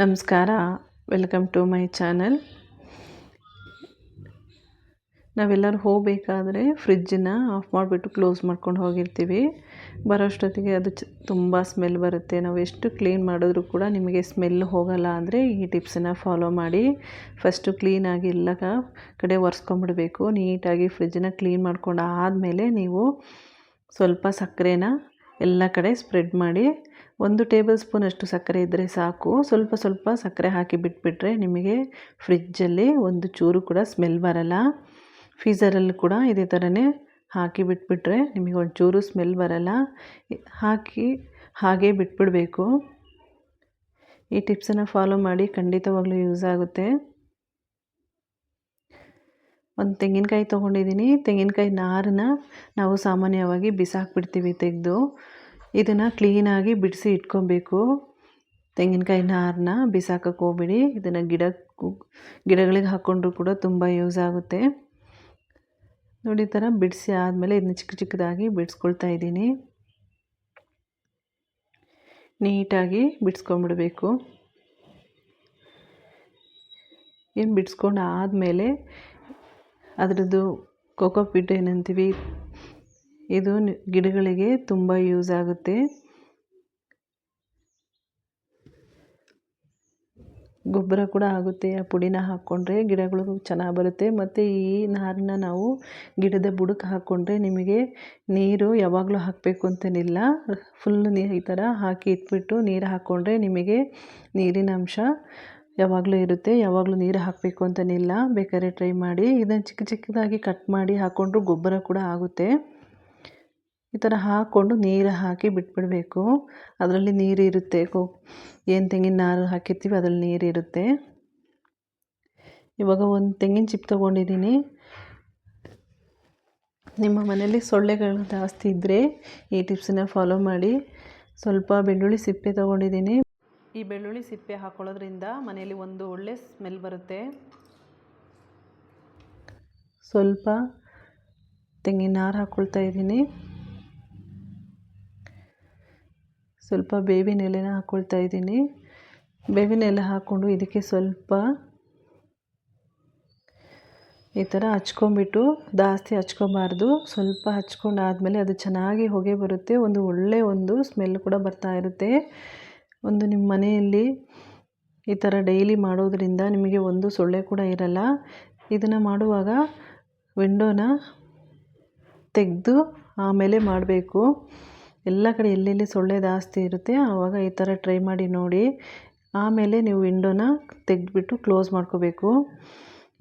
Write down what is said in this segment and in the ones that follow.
ನಮಸ್ಕಾರ. Welcome to my channel ನಾವೆಲ್ಲರೂ ಹೋಗಬೇಕಾದ್ರೆ ಫ್ರಿಜ್ಜನ್ನ ಆಫ್ ಮಾಡಿಬಿಟ್ಟು ಕ್ಲೋಸ್ ಮಾಡ್ಕೊಂಡು ಹೋಗಿರ್ತೀವಿ. ಬರೋಷ್ಟೊತ್ತಿಗೆ ಅದು ಚ ತುಂಬ ಸ್ಮೆಲ್ ಬರುತ್ತೆ. ನಾವು ಎಷ್ಟು ಕ್ಲೀನ್ ಮಾಡಿದ್ರೂ ಕೂಡ ನಿಮಗೆ ಸ್ಮೆಲ್ ಹೋಗಲ್ಲ ಅಂದರೆ ಈ ಟಿಪ್ಸನ್ನು ಫಾಲೋ ಮಾಡಿ. ಫಸ್ಟು ಕ್ಲೀನಾಗಿ ಎಲ್ಲ ಕಡೆ ಒರೆಸ್ಕೊಂಬಿಡಬೇಕು ನೀಟಾಗಿ ಫ್ರಿಜ್ಜನ್ನ ಕ್ಲೀನ್ ಮಾಡ್ಕೊಂಡು ಆದಮೇಲೆ ನೀವು ಸ್ವಲ್ಪ ಸಕ್ಕರೆನ ಎಲ್ಲ ಕಡೆ ಸ್ಪ್ರೆಡ್ ಮಾಡಿ ಒಂದು ಟೇಬಲ್ ಸ್ಪೂನಷ್ಟು ಸಕ್ಕರೆ ಇದ್ದರೆ ಸಾಕು. ಸ್ವಲ್ಪ ಸ್ವಲ್ಪ ಸಕ್ಕರೆ ಹಾಕಿ ಬಿಟ್ಬಿಟ್ರೆ ನಿಮಗೆ ಫ್ರಿಜ್ಜಲ್ಲಿ ಒಂದು ಚೂರು ಕೂಡ ಸ್ಮೆಲ್ ಬರಲ್ಲ. ಫೀಝರಲ್ಲಿ ಕೂಡ ಇದೇ ಥರನೇ ಹಾಕಿ ಬಿಟ್ಬಿಟ್ರೆ ನಿಮಗೆ ಒಂಚೂರು ಸ್ಮೆಲ್ ಬರಲ್ಲ. ಹಾಕಿ ಹಾಗೇ ಬಿಟ್ಬಿಡಬೇಕು. ಈ ಟಿಪ್ಸನ್ನು ಫಾಲೋ ಮಾಡಿ ಖಂಡಿತವಾಗ್ಲೂ ಯೂಸ್ ಆಗುತ್ತೆ. ಒಂದು ತೆಂಗಿನಕಾಯಿ ತೊಗೊಂಡಿದ್ದೀನಿ ತೆಂಗಿನಕಾಯಿ ನಾರನ್ನ ನಾವು ಸಾಮಾನ್ಯವಾಗಿ ಬಿಸಾಕ್ಬಿಡ್ತೀವಿ ತೆಗೆದು. ಇದನ್ನು ಕ್ಲೀನಾಗಿ ಬಿಡಿಸಿ ಇಟ್ಕೊಬೇಕು. ತೆಂಗಿನಕಾಯಿ ನಾರನ್ನ ಬಿಸಾಕಕ್ಕೆ ಹೋಗ್ಬಿಡಿ. ಇದನ್ನು ಗಿಡ ಗಿಡಗಳಿಗೆ ಹಾಕ್ಕೊಂಡ್ರೂ ಕೂಡ ತುಂಬ ಯೂಸ್ ಆಗುತ್ತೆ. ನೋಡಿ ಈ ಥರ ಬಿಡಿಸಿ ಆದಮೇಲೆ ಇದನ್ನ ಚಿಕ್ಕ ಚಿಕ್ಕದಾಗಿ ಬಿಡಿಸ್ಕೊಳ್ತಾ ಇದ್ದೀನಿ. ನೀಟಾಗಿ ಬಿಡಿಸ್ಕೊಂಬಿಡಬೇಕು ಏನು ಬಿಡಿಸ್ಕೊಂಡು ಆದಮೇಲೆ ಅದರದ್ದು ಕೋಕೋಪಿಟ್ ಏನಂತೀವಿ, ಇದು ಗಿಡಗಳಿಗೆ ತುಂಬ ಯೂಸ್ ಆಗುತ್ತೆ. ಗೊಬ್ಬರ ಕೂಡ ಆಗುತ್ತೆ, ಆ ಪುಡಿನ ಹಾಕ್ಕೊಂಡ್ರೆ ಗಿಡಗಳು ಚೆನ್ನಾಗಿ ಬರುತ್ತೆ. ಮತ್ತು ಈ ನಾರನ್ನ ನಾವು ಗಿಡದ ಬುಡಕ್ಕೆ ಹಾಕ್ಕೊಂಡ್ರೆ ನಿಮಗೆ ನೀರು ಯಾವಾಗಲೂ ಹಾಕಬೇಕು ಅಂತೇನಿಲ್ಲ. ಫುಲ್ ನೀರು ಈ ಥರ ಹಾಕಿ ಇಟ್ಬಿಟ್ಟು ನೀರು ಹಾಕ್ಕೊಂಡ್ರೆ ನಿಮಗೆ ನೀರಿನ ಅಂಶ ಯಾವಾಗಲೂ ಇರುತ್ತೆ, ಯಾವಾಗಲೂ ನೀರು ಹಾಕಬೇಕು ಅಂತನಿಲ್ಲ ಬೇಕಾದ್ರೆ ಟ್ರೈ ಮಾಡಿ. ಇದನ್ನು ಚಿಕ್ಕ ಚಿಕ್ಕದಾಗಿ ಕಟ್ ಮಾಡಿ ಹಾಕ್ಕೊಂಡ್ರು ಗೊಬ್ಬರ ಕೂಡ ಆಗುತ್ತೆ. ಈ ಥರ ಹಾಕ್ಕೊಂಡು ನೀರು ಹಾಕಿ ಬಿಟ್ಬಿಡಬೇಕು. ಅದರಲ್ಲಿ ನೀರು ಇರುತ್ತೆ. ಏನು ತೆಂಗಿನ ನಾರು ಹಾಕಿರ್ತೀವಿ, ಅದರಲ್ಲಿ ನೀರು ಇರುತ್ತೆ. ಇವಾಗ ಒಂದು ತೆಂಗಿನ ಚಿಪ್ ತೊಗೊಂಡಿದ್ದೀನಿ. ನಿಮ್ಮ ಮನೆಯಲ್ಲಿ ಸೊಳ್ಳೆಗಳು ಜಾಸ್ತಿ ಇದ್ದರೆ ಈ ಟಿಪ್ಸನ್ನ ಫಾಲೋ ಮಾಡಿ. ಸ್ವಲ್ಪ ಬೆಳ್ಳುಳ್ಳಿ ಸಿಪ್ಪೆ ತೊಗೊಂಡಿದ್ದೀನಿ. ಈ ಬೆಳ್ಳುಳ್ಳಿ ಸಿಪ್ಪೆ ಹಾಕೊಳ್ಳೋದ್ರಿಂದ ಮನೆಯಲ್ಲಿ ಒಂದು ಒಳ್ಳೆ ಸ್ಮೆಲ್ ಬರುತ್ತೆ. ಸ್ವಲ್ಪ ತೆಂಗಿನ ನಾರು ಹಾಕ್ಕೊಳ್ತಾ ಇದ್ದೀನಿ. ಸ್ವಲ್ಪ ಬೇವಿನ ಎಲೆನ ಹಾಕ್ಕೊಳ್ತಾ ಇದ್ದೀನಿ. ಬೇವಿನ ಎಲೆ ಹಾಕ್ಕೊಂಡು ಇದಕ್ಕೆ ಸ್ವಲ್ಪ ಈ ಥರ ಹಚ್ಕೊಂಬಿಟ್ಟು ಜಾಸ್ತಿ ಹಚ್ಕೊಬಾರ್ದು. ಸ್ವಲ್ಪ ಹಚ್ಕೊಂಡು ಆದಮೇಲೆ ಅದು ಚೆನ್ನಾಗಿ ಹೊಗೆ ಬರುತ್ತೆ. ಒಂದು ಒಳ್ಳೆಯ ಒಂದು ಸ್ಮೆಲ್ ಕೂಡ ಬರ್ತಾ ಇರುತ್ತೆ. ಒಂದು ನಿಮ್ಮ ಮನೆಯಲ್ಲಿ ಈ ಥರ ಡೈಲಿ ಮಾಡೋದರಿಂದ ನಿಮಗೆ ಒಂದು ಸೊಳ್ಳೆ ಕೂಡ ಇರಲ್ಲ. ಇದನ್ನು ಮಾಡುವಾಗ ವಿಂಡೋನ ತೆಗೆದು ಆಮೇಲೆ ಮಾಡಬೇಕು. ಎಲ್ಲ ಕಡೆ ಎಲ್ಲೆಲ್ಲಿ ಸೊಳ್ಳೆ ಜಾಸ್ತಿ ಇರುತ್ತೆ ಆವಾಗ ಈ ಥರ ಟ್ರೈ ಮಾಡಿ ನೋಡಿ. ಆಮೇಲೆ ನೀವು ವಿಂಡೋನ ತೆಗೆದ್ಬಿಟ್ಟು ಕ್ಲೋಸ್ ಮಾಡ್ಕೋಬೇಕು.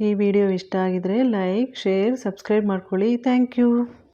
ಈ ವಿಡಿಯೋ ಇಷ್ಟ ಆಗಿದ್ದರೆ ಲೈಕ್ ಶೇರ್ ಸಬ್ಸ್ಕ್ರೈಬ್ ಮಾಡ್ಕೊಳ್ಳಿ. Thank you